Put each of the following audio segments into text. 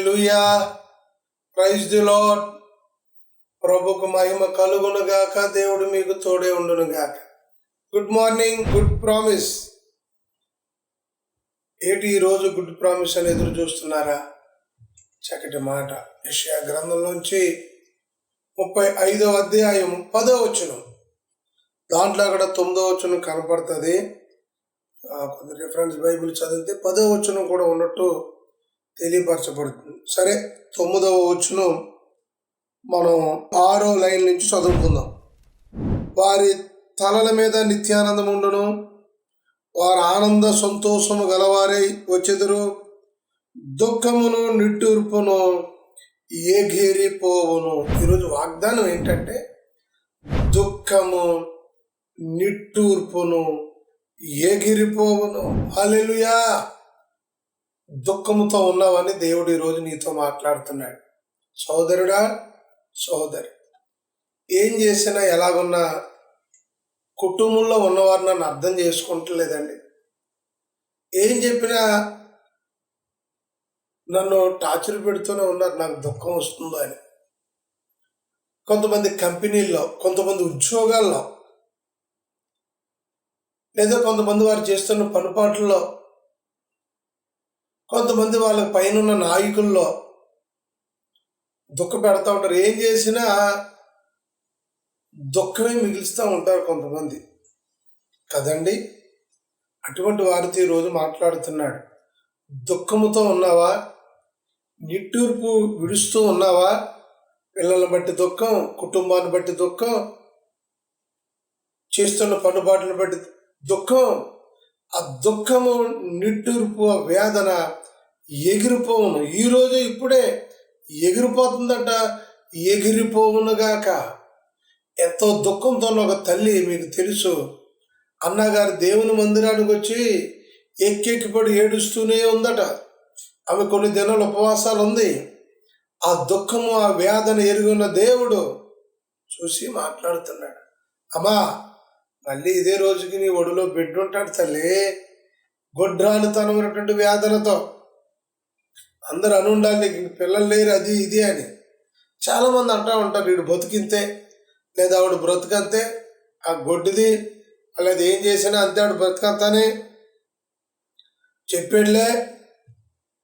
లూయా praise the lord ప్రభుకు మహిమ కలుగును గాక దేవుడు మీకు తోడే ఉండును గాక గుడ్ మార్నింగ్ గుడ్ ప్రామిస్. ఏటి ఈరోజు గుడ్ ప్రామిస్ అని ఎదురు చూస్తున్నారా? చక్కటి మాట. గ్రంథం గ్రంథంలోంచి ముప్పై ఐదవ అధ్యాయం పదో వచ్చును దాంట్లో అక్కడ తొమ్మిదో వచ్చును కనపడుతుంది. ఆ, కొంత రిఫరెన్స్ బైబిల్ చదివితే పదో వచ్చును కూడా ఉన్నట్టు తెలియపరచబడుతుంది. సరే తొమ్మిదవ వచ్చును మనం ఆరో లైన్ నుంచి చదువుకుందాం. వారి తలల మీద నిత్యానందం ఉండను వారు ఆనంద సంతోషము గలవారై వచ్చెదరు దుఃఖమును నిట్టూర్పును ఏఘేరిపోవును. ఈరోజు వాగ్దానం ఏంటంటే దుఃఖము నిట్టూర్పును ఏగిరిపోవును అలెలుయా దుఃఖముతో ఉన్నావని దేవుడు ఈరోజు నీతో మాట్లాడుతున్నాడు. సోదరుడా సోదరి ఏం చేసినా ఎలాగున్నా కుటుంబంలో ఉన్నవారు నన్ను అర్థం చేసుకుంటలేదండి. ఏం చెప్పినా నన్ను టార్చర్ పెడుతూనే ఉన్నారు నాకు దుఃఖం వస్తుందో అని. కొంతమంది కంపెనీల్లో కొంతమంది ఉద్యోగాల్లో లేదా కొంతమంది వారు చేస్తున్న పనుపాట్లలో కొంతమంది వాళ్ళ పైన నాయకుల్లో దుఃఖ పెడతా ఉంటారు. ఏం చేసినా దుఃఖమే మిగిలిస్తూ ఉంటారు కొంతమంది. కదండి? అటువంటి వారితో ఈరోజు మాట్లాడుతున్నాడు. దుఃఖముతో ఉన్నావా? నిట్టూర్పు విడుస్తూ ఉన్నావా? పిల్లల బట్టి దుఃఖం కుటుంబాన్ని బట్టి దుఃఖం చేస్తున్న పనుబాటును బట్టి దుఃఖం ఆ దుఃఖము నిట్టూర్పు ఆ వేదన ఎగిరిపోవును. ఈరోజు ఇప్పుడే ఎగిరిపోతుందట ఎగిరిపోవునుగాక. ఎంతో దుఃఖంతో ఒక తల్లి మీకు తెలుసు. అన్నగారు దేవుని మందిరానికి వచ్చి ఎక్కెక్కిపడి ఏడుస్తూనే ఉందట. ఆమె కొన్ని దినాలు ఉపవాసాలు ఉంది ఆ దుఃఖము ఆ వేదన ఎరుగున్న దేవుడు చూసి మాట్లాడుతున్నాడు. అమ్మా మళ్ళీ ఇదే రోజుకి నీ ఒడిలో బిడ్డ ఉంటాడు తల్లి గొడ్రాలుతనమైనటువంటి వ్యాధులతో అందరు అని నీకు పిల్లలు లేరు అది ఇది అని. చాలామంది అంటూ ఉంటారు వీడు బతుకింతే లేదా ఆవిడ బ్రతుకంతే ఆ గొడ్డిది లేదా ఏం చేసినా అంతే ఆవిడ బ్రతుకంతానే చెప్పాడులే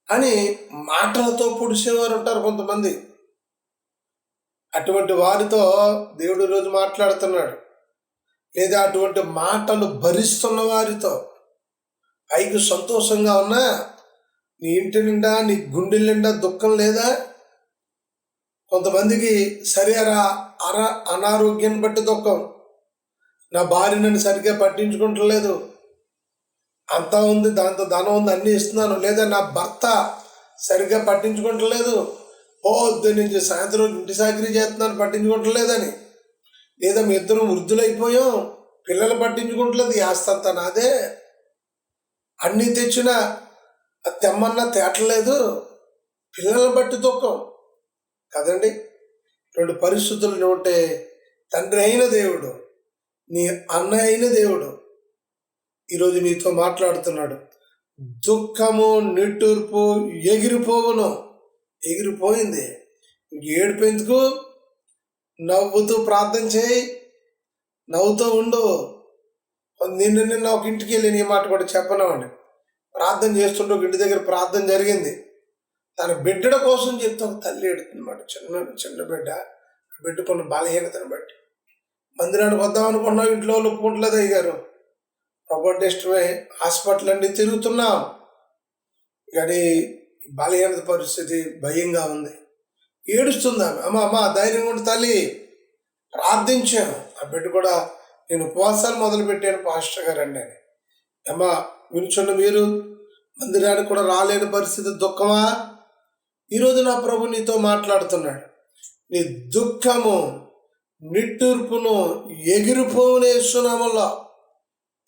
అని మాటలతో పొడిసేవారు ఉంటారు కొంతమంది. అటువంటి వారితో దేవుడు రోజు మాట్లాడుతున్నాడు. లేదా అటువంటి మాటలు భరిస్తున్న వారితో. పైకి సంతోషంగా ఉన్నా నీ ఇంటి నిండా నీ గుండె నిండా దుఃఖం లేదా? కొంతమందికి శరీర అర అనారోగ్యాన్ని బట్టి దుఃఖం. నా భార్య నన్ను సరిగ్గా పట్టించుకుంటలేదు. అంతా ఉంది దాంతో ధనం ఉంది అన్నీ ఇస్తున్నాను. లేదా నా భర్త సరిగ్గా పట్టించుకుంటలేదు. పోద్దు నుంచి సాయంత్రం ఇంటి సాకిరీ చేస్తున్నాను పట్టించుకుంటలేదని. లేదా మీ ఇద్దరు వృద్ధులైపోయాం పిల్లలు పట్టించుకుంటలేదు ఈ నాదే. అన్నీ తెచ్చినా అది తెమ్మన్నా తేటలేదు పిల్లలను బట్టి దుఃఖం కదండి? రెండు పరిస్థితులు ఉంటే తండ్రి అయిన దేవుడు నీ అన్న అయిన దేవుడు ఈరోజు నీతో మాట్లాడుతున్నాడు. దుఃఖము నిట్టూర్పు ఎగిరిపోవును. ఎగిరిపోయింది. ఇంక ఏడుపెందుకు? నవ్వుతూ ప్రార్థన చేయి. నవ్వుతూ ఉండు. నిన్ను నిన్న ఒక ఇంటికి వెళ్ళి నీ మాట కూడా చెప్పనవాడిని ప్రార్థన చేస్తుంటే ఒక ఇంటి దగ్గర ప్రార్థన జరిగింది. తన బిడ్డల కోసం చెప్తే ఒక తల్లి ఎడుతుందన్నమాట చిన్న చిన్న బిడ్డ. బిడ్డకున్న బలహీనతను బట్టి. మందిరానికి వద్దాం అనుకున్నాం ఇంట్లో వాళ్ళు ఒప్పుకుంటలేదు అయ్యారు కాబట్టి ఇష్టమే హాస్పిటల్ అన్ని తిరుగుతున్నాం. కానీ బలహీనత పరిస్థితి భయంగా ఉంది. ఏడుస్తుంది ఆమె. అమ్మ అమ్మ ధైర్యం ఉండి తల్లి. ప్రార్థించాను. ఆ బిడ్డ కూడా నేను ఉపవాసాలు మొదలుపెట్టాను పాస్టర్ గారు అండి అని అమ్మ వినుచున్న మీరు మందిరానికి కూడా రాలేని పరిస్థితి దుఃఖమా? ఈరోజు నా ప్రభు నీతో మాట్లాడుతున్నాడు. నీ దుఃఖము నిట్టూర్పును ఎగిరిపోనేస్తున్నామల్లా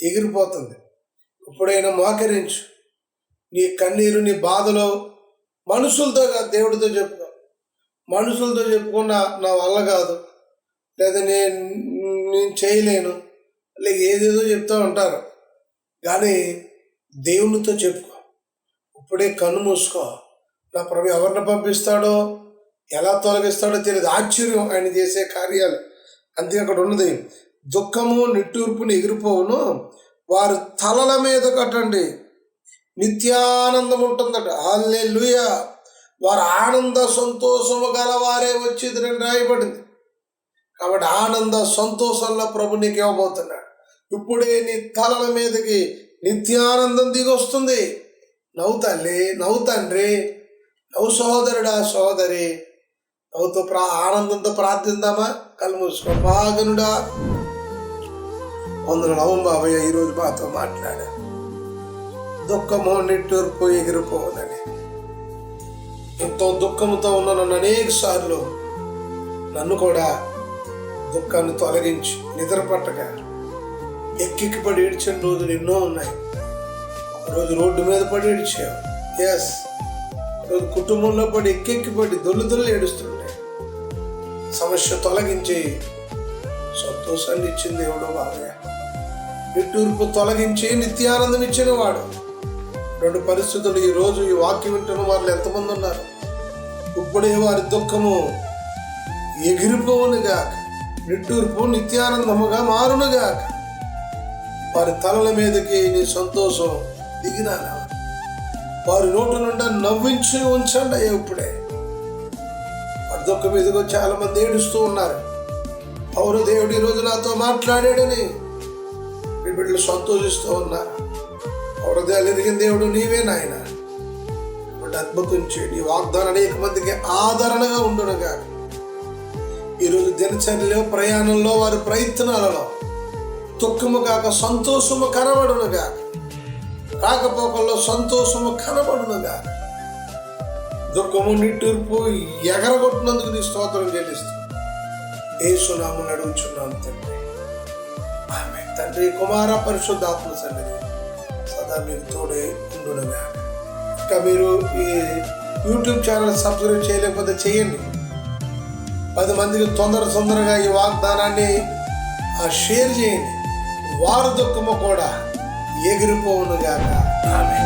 ఎగిరిపోతుంది. ఇప్పుడైనా మోకరించు. నీ కన్నీరు నీ బాధలో మనుషులతో దేవుడితో చెప్పు మనుషులతో చెప్పుకున్న నా వల్ల కాదు. లేదా నేను నేను చేయలేను. లేక ఏదేదో చెప్తూ ఉంటారు. కానీ దేవునితో చెప్పుకో. ఇప్పుడే కన్ను మూసుకో. నా ప్రభు ఎవరిని పంపిస్తాడో ఎలా తొలగిస్తాడో తెలియదు. ఆశ్చర్యం ఆయన చేసే కార్యాలు. అంతే అక్కడ ఉన్నది దుఃఖము నిట్టూర్పుని ఎగిరిపోవును. వారు తలల మీద కట్టండి. నిత్యానందం ఉంటుందట. హల్లెలూయ. వారు ఆనంద సంతోషము గలవారే వచ్చేది రాయబడింది. కాబట్టి ఆనంద సంతోషంలో ప్రభు నీకు ఇవ్వబోతున్నాడు. ఇప్పుడే నీ తలల మీదకి నిత్యానందం దిగొస్తుంది నవ్వు తల్లి నవ్వు తండ్రి నవ్వు సహోదరుడా సహోదరి నవ్వుతో ప్రా ఆనందంతో ప్రార్థిద్దామా? కళ్ళు మూసుకో. వందల వందన నవం బాబయ్య ఈరోజు మాతో మాట్లాడా దుఃఖము నిట్టూర్పు ఎగిరిపోదని ఎంతో దుఃఖంతో ఉన్న నన్ను అనేక సార్లు. నన్ను కూడా దుఃఖాన్ని తొలగించి నిద్ర పట్టక ఎక్కికి పడి ఏడ్చిన రోజులు ఎన్నో ఉన్నాయి. ఒకరోజు రోడ్డు మీద పడి ఏడ్చావు. ఎస్ రోజు కుటుంబంలో పడి ఎక్కెక్కి పడి దొల్లు దొల్లు ఏడుస్తుంటే సమస్య తొలగించి సంతోషాన్ని ఇచ్చింది దేవుడు బాబయ్య. నిట్టూర్పు తొలగించి నిత్యానందం ఇచ్చిన వాడు. రెండు పరిస్థితులు ఈ రోజు ఈ వాక్యం వింటున్న వాళ్ళు ఎంతమంది ఉన్నారు? ఇప్పుడే వారి దుఃఖము ఎగిరిపోవునుగా నిట్టూర్పు నిత్యానందముగా మారునుగా వారి తలల మీదకి నీ సంతోషం దిగినా వారి నోటి నుండి నవ్వించి ఉంచండి అయ్యా ఇప్పుడే. వారి దుఃఖం మీదకి చాలా మంది ఏడుస్తూ ఉన్నారు. అవును దేవుడు ఈరోజు నాతో మాట్లాడాడని మీ బిడ్డలు సంతోషిస్తూ ఉన్నారు. హృదయాలు ఎరిగిన దేవుడు నీవే నాయన. అద్భుతం చేయండి నీ వాగ్దానం అనేక మందికి ఆదరణగా ఉండునుగా. ఈరోజు దినచర్యలో ప్రయాణంలో వారి ప్రయత్నాలలో దుఃఖము కాక సంతోషము కనబడునుగా. రాకపోకల్లో సంతోషము కనబడునుగా. దుఃఖము నిట్టూర్పు ఎగరగొట్టినందుకు నీ స్తోత్రం చెల్లిస్తూ ఏసునామని అడుగుచున్నాను తండ్రి. ఆమె తండ్రి కుమార పరిశుద్ధాత్మ సన్నిధి. సదా మీరు తోడే ఉండునుగా. ఇంకా మీరు ఈ యూట్యూబ్ ఛానల్ సబ్స్క్రైబ్ చేయలేకపోతే చేయండి. పది మందికి తొందర తొందరగా ఈ వాగ్దానాన్ని ఆ షేర్ చేయండి. వారు దుఃఖము కూడా ఎగిరిపోవునుగాక. ఆమె